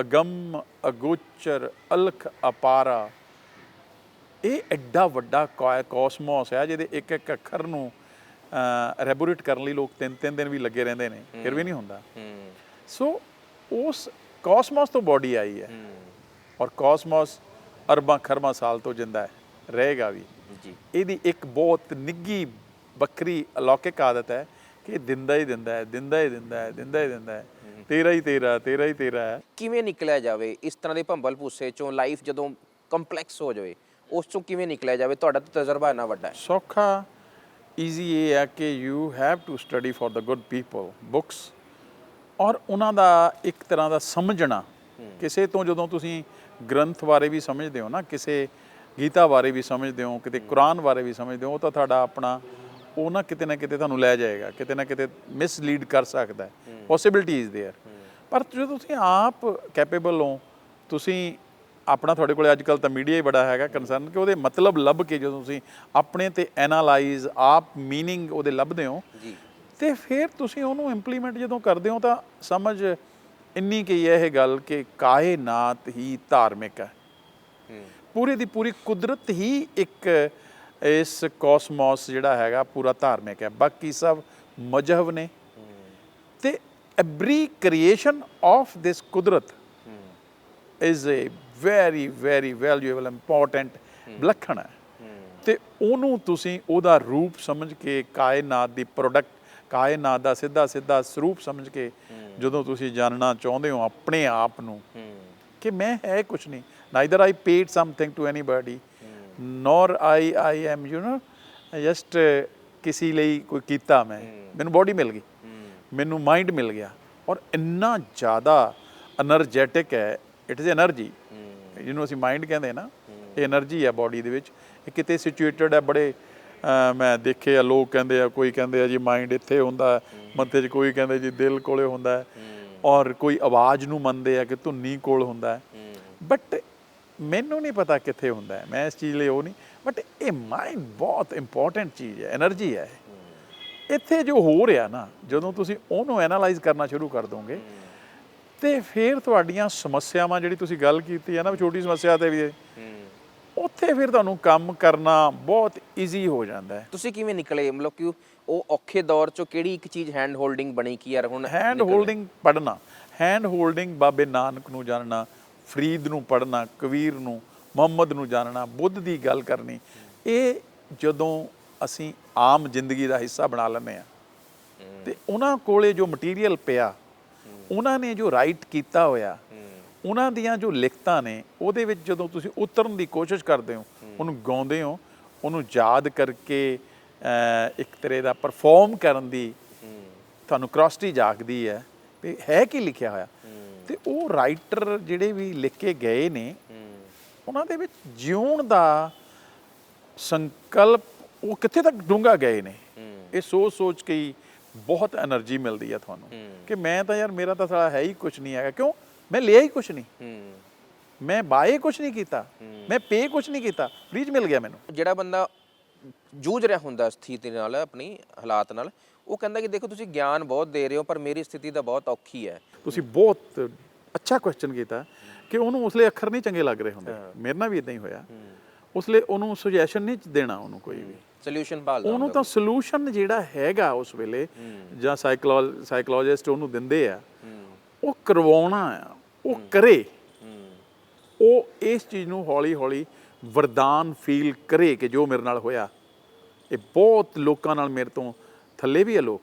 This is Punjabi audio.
ਅਗੰਮ ਅਗੋਚਰ ਅਲਖ ਅਪਾਰਾ। ਇਹ ਐਡਾ ਵੱਡਾ ਕਾਸਮੋਸ ਹੈ ਜਿਹਦੇ ਇੱਕ ਇੱਕ ਅੱਖਰ ਨੂੰ ਰੈਬੋਰੇਟ ਕਰਨ ਲਈ ਲੋਕ ਤਿੰਨ ਤਿੰਨ ਦਿਨ ਵੀ ਲੱਗੇ ਰਹਿੰਦੇ ਨੇ। ਫਿਰ ਵੀ ਨਹੀਂ ਹੁੰਦਾ। ਸੋ ਉਸ ਕਾਸਮੋਸ ਤੋਂ ਬਾਡੀ ਆਈ ਹੈ। ਔਰ ਕਾਸਮੋਸ ਅਰਬਾਂ ਖਰਬਾਂ ਸਾਲ ਤੋਂ ਜਿੰਦਾ ਹੈ। ਰਹੇਗਾ ਵੀ। ਜੀ। ਇਹਦੀ ਇੱਕ ਬਹੁਤ ਨਿੱਗੀ ਵੱਖਰੀ ਅਲੌਕਿਕ ਆਦਤ ਹੈ ਕਿ ਦਿੰਦਾ ਹੀ ਦਿੰਦਾ ਹੈ ਦਿੰਦਾ ਹੀ ਦਿੰਦਾ ਹੈ ਦਿੰਦਾ ਹੀ ਦਿੰਦਾ ਹੈ। ਤੇਰਾ ਹੀ ਤੇਰਾ ਤੇਰਾ ਹੀ ਤੇਰਾ ਹੈ। ਕਿਵੇਂ ਨਿਕਲਿਆ ਜਾਵੇ ਇਸ ਤਰ੍ਹਾਂ ਦੇ ਭੰਬਲ ਭੂਸੇ ਚੋਂ ਲਾਈਫ ਜਦੋਂ ਕੰਪਲੈਕਸ ਹੋ ਜਾਵੇ ਉਸ ਚੋਂ ਕਿਵੇਂ ਨਿਕਲਿਆ ਜਾਵੇ ਤੁਹਾਡਾ ਤਾਂ ਤਜਰਬਾ ਇੰਨਾ ਵੱਡਾ ਹੈ। ਸੌਖਾ ਈਜ਼ੀ ਇਹ ਹੈ ਕਿ you have to study for the good people books ਔਰ ਉਹਨਾਂ ਦਾ ਇੱਕ ਤਰ੍ਹਾਂ ਦਾ ਸਮਝਣਾ ਕਿਸੇ ਤੋਂ ਜਦੋਂ ਤੁਸੀਂ ਗ੍ਰੰਥ ਬਾਰੇ ਵੀ ਸਮਝਦੇ ਹੋ ਨਾ ਕਿਸੇ ਗੀਤਾ ਬਾਰੇ ਵੀ ਸਮਝਦੇ ਹੋ ਕਿਤੇ ਕੁਰਾਨ ਬਾਰੇ ਵੀ ਸਮਝਦੇ ਹੋ ਉਹ ਤਾਂ ਤੁਹਾਡਾ ਆਪਣਾ ਉਹ ਨਾ ਕਿਤੇ ਨਾ ਕਿਤੇ ਤੁਹਾਨੂੰ ਲੈ ਜਾਏਗਾ ਕਿਤੇ ਨਾ ਕਿਤੇ ਮਿਸਲੀਡ ਕਰ ਸਕਦਾ ਹੈ ਪੋਸਿਬਿਲਿਟੀ ਇਜ਼ देयर ਪਰ ਜਦੋਂ ਤੁਸੀਂ ਆਪ ਕੈਪੇਬਲ ਹੋ ਤੁਸੀਂ ਆਪਣਾ ਤੁਹਾਡੇ ਕੋਲੇ ਅੱਜ ਕੱਲ ਤਾਂ ਮੀਡੀਆ ਹੀ ਬੜਾ ਹੈਗਾ ਕੰਸਰਨ ਕਿ ਉਹਦੇ ਮਤਲਬ ਲੱਭ ਕੇ ਜਦੋਂ ਤੁਸੀਂ ਆਪਣੇ ਤੇ ਐਨਾਲਾਈਜ਼ ਆਪ मीनिंग ਉਹਦੇ ਲੱਭਦੇ ਹੋ ਜੀ ਤੇ ਫਿਰ ਤੁਸੀਂ ਉਹਨੂੰ ਇੰਪਲੀਮੈਂਟ ਜਦੋਂ ਕਰਦੇ ਹੋ ਤਾਂ ਸਮਝ ਇੰਨੀ ਕੀ ਹੈ ਇਹ ਗੱਲ ਕਿ ਕਾਇਨਾਤ ਹੀ ਧਾਰਮਿਕ ਹੈ ਹੂੰ ਪੂਰੀ ਦੀ ਪੂਰੀ ਕੁਦਰਤ ਹੀ ਇੱਕ ਇਸ ਕਾਸਮੋਸ ਜਿਹੜਾ ਹੈਗਾ ਪੂਰਾ ਧਾਰਮਿਕ ਹੈ। ਬਾਕੀ ਸਭ ਮਜਹਬ ਨੇ। ਤੇ ਐਵਰੀ ਕ੍ਰੀਏਸ਼ਨ ਆਫ ਦਿਸ ਕੁਦਰਤ is a very very valuable important ਵਿਲੱਖਣ ਹੈ। ਤੇ ਉਹਨੂੰ ਤੁਸੀਂ ਉਹਦਾ ਰੂਪ ਸਮਝ ਕੇ ਕਾਇਨਾਤ ਦੀ ਪ੍ਰੋਡਕਟ ਕਾਇਨਾਤ ਦਾ ਸਿੱਧਾ ਸਿੱਧਾ ਸਰੂਪ ਸਮਝ ਕੇ ਜਦੋਂ ਤੁਸੀਂ ਜਾਣਨਾ ਚਾਹੁੰਦੇ ਹੋ ਆਪਣੇ ਆਪ ਨੂੰ ਕਿ ਮੈਂ ਹੈ ਕੁਛ ਨਹੀਂ। Neither I paid something to anybody nor I I am you know just uh, ਕਿਸੇ ਲਈ ਕੋਈ ਕੀਤਾ ਮੈਂ। ਮੈਨੂੰ ਬੋਡੀ ਮਿਲ ਗਈ। ਮੈਨੂੰ ਮਾਈਂਡ ਮਿਲ ਗਿਆ। ਔਰ ਇੰਨਾ ਜ਼ਿਆਦਾ ਐਨਰਜੈਟਿਕ ਹੈ ਇਟ ਇਜ਼ એનર્ਜੀ ਜਿਹਨੂੰ ਅਸੀਂ ਮਾਈਂਡ ਕਹਿੰਦੇ ਨਾ ਇਹ ਐਨਰਜੀ ਹੈ ਬੋਡੀ ਦੇ ਵਿੱਚ। ਇਹ ਕਿਤੇ ਸਿਚੁਏਟਡ ਹੈ ਬੜੇ ਮੈਂ ਦੇਖੇ ਆ ਲੋਕ ਕਹਿੰਦੇ ਆ ਕੋਈ ਕਹਿੰਦੇ ਆ ਜੀ ਮਾਈਂਡ ਇੱਥੇ ਹੁੰਦਾ ਮੱਥੇ 'ਚ ਕੋਈ ਕਹਿੰਦੇ ਜੀ ਦਿਲ ਕੋਲੇ ਹੁੰਦਾ ਔਰ ਕੋਈ ਆਵਾਜ਼ ਨੂੰ ਮੰਨਦੇ ਆ ਕਿ ਧੁਨੀ ਕੋਲ ਹੁੰਦਾ ਬਟ ਮੈਨੂੰ ਨਹੀਂ ਪਤਾ ਕਿੱਥੇ ਹੁੰਦਾ ਮੈਂ ਇਸ ਚੀਜ਼ ਲਈ ਉਹ ਨਹੀਂ। ਬਟ ਇਹ ਮਾਈਂਡ ਬਹੁਤ ਇੰਪੋਰਟੈਂਟ ਚੀਜ਼ ਹੈ। એનર્ਜੀ ਹੈ ਇੱਥੇ ਜੋ ਹੋ ਰਿਹਾ ਨਾ ਜਦੋਂ ਤੁਸੀਂ ਉਹਨੂੰ ਐਨਾਲਾਈਜ਼ ਕਰਨਾ ਸ਼ੁਰੂ ਕਰ ਦੋਗੇ ਤੇ ਫਿਰ ਤੁਹਾਡੀਆਂ ਸਮੱਸਿਆਵਾਂ ਜਿਹੜੀ ਤੁਸੀਂ ਗੱਲ ਕੀਤੀ ਹੈ ਨਾ ਛੋਟੀ ਸਮੱਸਿਆ ਤੇ ਵੀ ਉੱਥੇ ਫਿਰ ਤੁਹਾਨੂੰ ਕੰਮ ਕਰਨਾ ਬਹੁਤ ਈਜ਼ੀ ਹੋ ਜਾਂਦਾ ਤੁਸੀਂ ਕਿਵੇਂ ਨਿਕਲੇ? ਮਤਲਬ ਕਿ ਉਹ ਔਖੇ ਦੌਰ ਚੋਂ ਕਿਹੜੀ ਇੱਕ ਚੀਜ਼ ਹੈਂਡ ਹੋਲਡਿੰਗ ਬਣੀ ਕੀ ਯਾਰ ਹੁਣ ਹੈਂਡ ਹੋਲਡਿੰਗ ਪੜਨਾ ਹੈਂਡ ਹੋਲਡਿੰਗ ਬਾਬੇ ਨਾਨਕ ਨੂੰ ਜਾਣਨਾ। ਫਰੀਦ ਨੂੰ ਪੜਨਾ ਕਬੀਰ ਨੂੰ, ਮੁਹੰਮਦ ਨੂੰ ਜਾਣਨਾ, ਬੁੱਧ ਦੀ ਗੱਲ ਕਰਨੀ, ਇਹ ਜਦੋਂ ਅਸੀਂ ਆਮ ਜ਼ਿੰਦਗੀ ਦਾ ਹਿੱਸਾ ਬਣਾ ਲੈਂਦੇ ਆ ਤੇ ਉਹਨਾਂ ਕੋਲੇ ਜੋ ਮਟੀਰੀਅਲ ਪਿਆ, ਉਹਨਾਂ ਨੇ ਜੋ ਰਾਈਟ ਕੀਤਾ ਹੋਇਆ, ਉਹਨਾਂ ਦੀਆਂ ਜੋ ਲਿਖਤਾਂ ਨੇ, ਉਹਦੇ ਵਿੱਚ ਜਦੋਂ ਤੁਸੀਂ ਉਤਰਨ ਦੀ ਕੋਸ਼ਿਸ਼ ਕਰਦੇ ਹੋ, ਉਹਨੂੰ ਗਾਉਂਦੇ ਹੋ, ਉਹਨੂੰ ਯਾਦ ਕਰਕੇ ਇੱਕ ਤਰ੍ਹਾਂ ਦਾ ਪਰਫਾਰਮ ਕਰਨ ਦੀ ਤੁਹਾਨੂੰ ਕ੍ਰੋਸਟੀ ਜਾਗਦੀ ਹੈ, ਵੀ ਹੈ ਕੀ ਲਿਖਿਆ ਹੋਇਆ? ਤੇ ਉਹ ਰਾਈਟਰ ਜਿਹੜੇ ਵੀ ਲਿਖ ਕੇ ਗਏ ਨੇ, ਉਹਨਾਂ ਦੇ ਵਿੱਚ ਜਿਉਣ ਦਾ ਸੰਕਲਪ ਉਹ ਕਿੱਥੇ ਤੱਕ ਡੂੰਗਾ ਗਏ ਨੇ? ਇਹ ਸੋਚ ਸੋਚ ਕੇ ਹੀ ਬਹੁਤ એનર્ਜੀ ਮਿਲਦੀ ਆ ਤੁਹਾਨੂੰ ਕਿ ਮੈਂ ਤਾਂ ਯਾਰ ਮੇਰਾ ਤਾਂ ਸਾਲਾ ਹੈ ਹੀ ਕੁਝ ਨਹੀਂ ਹੈਗਾ। ਕਿਉਂ? ਮੈਂ ਲਿਆ ਹੀ ਕੁਝ ਨਹੀਂ। ਮੈਂ ਬਾਏ ਕੁਝ ਨਹੀਂ ਕੀਤਾ। ਮੈਂ ਪੇ ਕੁਝ ਨਹੀਂ ਕੀਤਾ। ਫ੍ਰੀਜ ਮਿਲ ਗਿਆ ਮੈਨੂੰ। ਜਿਹੜਾ ਬੰਦਾ ਜੂਝ ਰਿਹਾ ਹੁੰਦਾ ਸਥਿਤੀ ਨਾਲ ਆਪਣੀ ਹਾਲਾਤ ਨਾਲ। ਉਹ ਕਹਿੰਦਾ ਕਿ ਦੇਖੋ ਤੁਸੀਂ ਗਿਆਨ ਬਹੁਤ ਦੇ ਰਹੇ ਹੋ ਪਰ ਮੇਰੀ ਸਥਿਤੀ ਤਾਂ ਬਹੁਤ ਔਖੀ ਹੈ। ਤੁਸੀਂ ਬਹੁਤ ਅੱਛਾ ਕੁਐਸਚਨ ਕੀਤਾ ਕਿ ਉਹਨੂੰ ਉਸ ਲਈ ਅੱਖਰ ਨਹੀਂ ਚੰਗੇ ਲੱਗ ਰਹੇ ਹੁੰਦੇ। ਮੇਰੇ ਨਾਲ ਵੀ ਇਦਾਂ ਹੀ ਹੋਇਆ। ਉਸ ਲਈ ਉਹਨੂੰ ਸੁਜੈਸ਼ਨ ਨਹੀਂ ਦੇਣਾ ਉਹਨੂੰ ਕੋਈ ਵੀ। ਸੋਲੂਸ਼ਨ ਭਾਲਦਾ ਉਹਨੂੰ ਤਾਂ ਸੋਲੂਸ਼ਨ ਜਿਹੜਾ ਹੈਗਾ ਉਸ ਵੇਲੇ ਜਾਂ ਸਾਈਕੋਲੋਜ ਸਾਈਕੋਲੋਜਿਸਟ ਉਹਨੂੰ ਦਿੰਦੇ ਆ ਉਹ ਕਰਵਾਉਣਾ ਆ ਉਹ ਕਰੇ। ਉਹ ਇਸ ਚੀਜ਼ ਨੂੰ ਹੌਲੀ ਹੌਲੀ ਵਰਦਾਨ ਫੀਲ ਕਰੇ ਕਿ ਜੋ ਮੇਰੇ ਨਾਲ ਹੋਇਆ। ਇਹ ਬਹੁਤ ਲੋਕਾਂ ਨਾਲ ਮੇਰੇ ਤੋਂ ਥੱਲੇ ਵੀ ਆ ਲੋਕ।